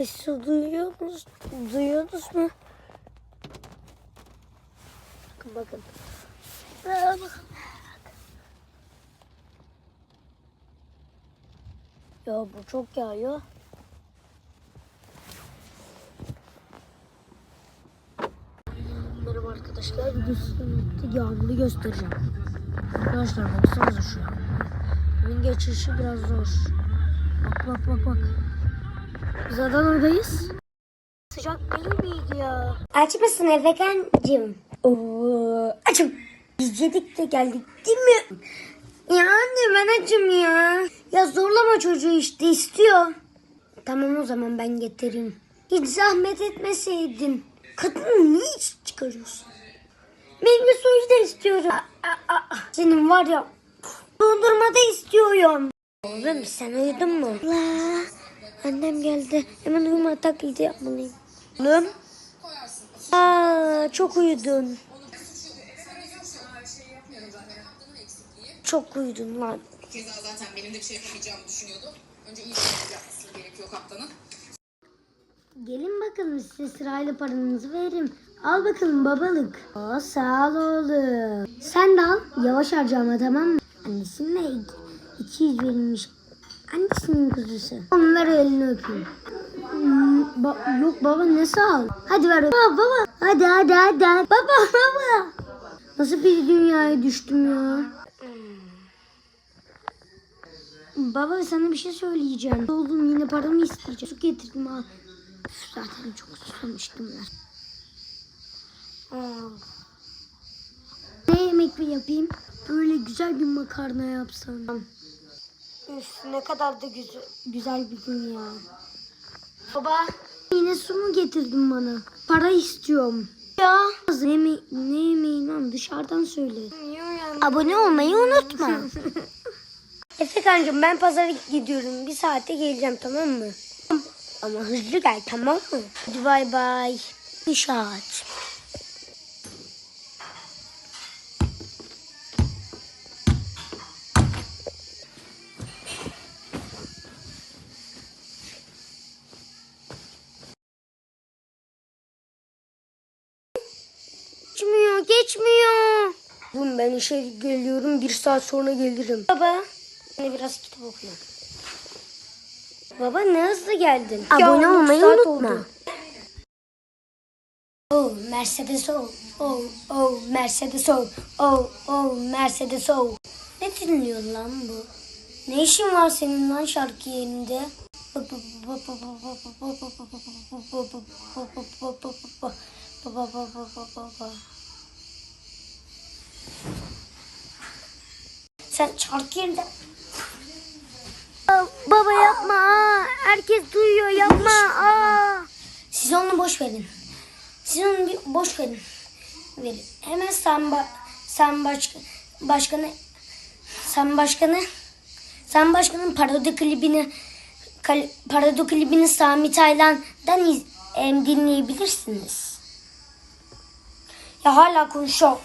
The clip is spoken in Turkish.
Sesi duyuyor musunuz? Duyuyorsunuz mu? Bakın bakın. Bakın. Ya bu çok yağıyor. Merhaba arkadaşlar. Bugün yağmuru göstereceğim. Arkadaşlar baksanıza şu an. Bunun geçişi biraz zor. Bak bak bak bak. Biz Adana'dayız. Sıcak değil miydi ya? Aç mısın Efekancığım? Oo, Açım. Biz yedik de geldik değil mi? Ya anne ben açım ya. Ya zorlama çocuğu işte istiyor. Tamam o zaman ben getireyim. Hiç zahmet etmeseydin. Kadını niye iş çıkarıyorsun? Meyve suyu da istiyorum. Aa, aa. Senin var ya dondurma da istiyorum. Oğlum sen uyudun mu? La, annem geldi. Hemen uyuma taklidi yapmalıyım. Oğlum. Aa, çok uyudun. Çok uyudun lan. Keza zaten benim de bir şey yapamayacağımı düşünüyordu. Önce iyi bir şey yapması gerekiyor kaptanın. Gelin bakalım size sırayla paranızı veririm. Al bakalım babalık. Aa, sağ ol oğlum. Sen de al. Yavaş harcama tamam mı? Annesine iki- 200 verilmiş. Annesinin kuzusu. Onları elini öpeyim. Hmm, ba- yok baba ne sağ. Hadi ver. Baba baba. Hadi hadi hadi. hadi. Baba baba. Nasıl bir dünyaya düştüm ya. Baba sana bir şey söyleyeceğim. Oğlum yine paramı isteyeceğim. Su getirdim. Üf, Zaten çok susamıştım ben. Aa. Ne yemek mi yapayım? Böyle güzel bir makarna yapsam. Üf ne kadar da güzel, güzel bir gün ya. Baba yine su mu getirdin bana? Para istiyorum. Ya. Ne, yeme ne yemeğin lan dışarıdan söyle. Abone olmayı unutma. Efekancığım ben pazara gidiyorum. Bir saate geleceğim tamam mı? Ama hızlı gel tamam mı? Hadi bay bay. İnşaat. Geçmiyor. Oğlum ben işe geliyorum, bir saat sonra gelirim. Baba, ben biraz kitap okuyayım. Baba ne hızlı geldin. Abone Ya, olmayı unutma. oldu. Oh Mercedes oh oh oh Mercedes oh oh oh Mercedes oh. Ne dinliyor lan bu? Ne işin var senin lan şarkı yerinde? Sen şarkı yerinde Baba yapma. aa. Herkes duyuyor yapma. Aa. Siz onu boş verin. Siz onu bir boş verin. Verin. Hemen sen ba sen başka başkanı sen başkanı sen başkanın parodi klibini parodi klibini Sami Taylan'dan em, dinleyebilirsiniz. Ya hala konuşuyor.